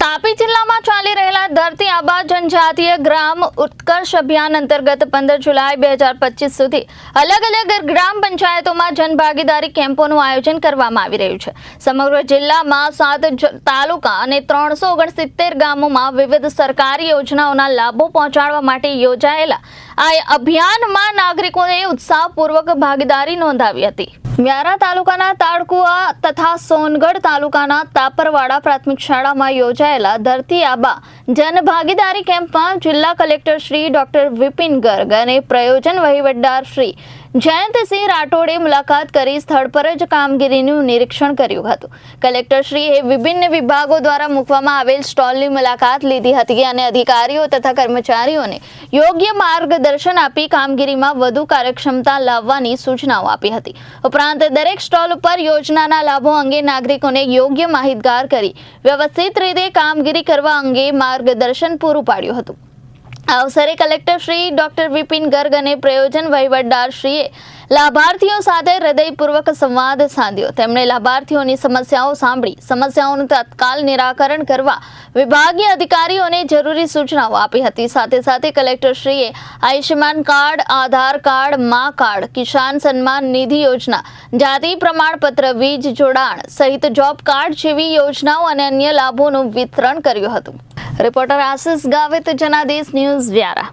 તાપી જિલ્લામાં ચાલી રહેલા ધરતી આબા જનજાતીય ગ્રામ ઉત્કર્ષ અભિયાન અંતર્ગત પંદર જુલાઈ બે હજાર પચીસ સુધી અલગ અલગ ગ્રામ પંચાયતોમાં જનભાગીદારી કેમ્પોનું આયોજન કરવામાં આવી રહ્યું છે. સમગ્ર જિલ્લામાં સાત તાલુકા અને ત્રણસો ઓગણસિત્તેર ગામોમાં વિવિધ સરકારી યોજનાઓના લાભો પહોંચાડવા માટે યોજાયેલા આ અભિયાનમાં નાગરિકોએ ઉત્સાહપૂર્વક ભાગીદારી નોંધાવી હતી. વ્યારા તાલુકાના તાળકુવા તથા સોનગઢ તાલુકાના તાપરવાડા પ્રાથમિક શાળામાં યોજાયેલા ધરતી આબા જનભાગીદારી કેમ્પમાં જિલ્લા કલેક્ટર શ્રી ડોક્ટર વિપિન ગર્ગ અને પ્રયોજન વહીવટદાર શ્રી જયંતસિંહ રાઠોડે મુલાકાત કરી સ્થળ પર જ કામગીરીનું નિરીક્ષણ કર્યું હતું. કલેક્ટરશ્રીએ વિભિન્ન વિભાગો દ્વારા મૂકવામાં આવેલ સ્ટોલની મુલાકાત લીધી હતી અને અધિકારીઓ તથા કર્મચારીઓને યોગ્ય માર્ગદર્શન આપી કામગીરીમાં વધુ કાર્યક્ષમતા લાવવાની સૂચનાઓ આપી હતી. ઉપરાંત દરેક સ્ટોલ ઉપર યોજનાના લાભો અંગે નાગરિકોને યોગ્ય માહિતગાર કરી વ્યવસ્થિત રીતે કામગીરી કરવા અંગે માર્ગદર્શન પૂરું પાડ્યું હતું. અવસરે કલેક્ટર શ્રી ડોક્ટર વિપિન ગર્ગ અને પ્રયોજન વહીવટદાર શ્રીએ લાભાર્થીઓ સાથે હૃદયપૂર્વક સંવાદ સાધ્યો. તેમણે લાભાર્થીઓની સમસ્યાઓ સાંભળી, સમસ્યાઓનું તત્કાલ નિરાકરણ કરવા વિભાગીય અધિકારીઓને જરૂરી સૂચનાઓ આપી હતી. સાથે સાથે કલેક્ટરશ્રીએ Ayushman card, Aadhaar card, Maa card, Kisan Samman Nidhi યોજના, જાતિ પ્રમાણપત્ર, વીજ જોડાણ સહિત જોબ કાર્ડ જેવી યોજનાઓ અને અન્ય લાભોનું વિતરણ કર્યું હતું. Reporter Ashish Gavit Janadesh news Vyara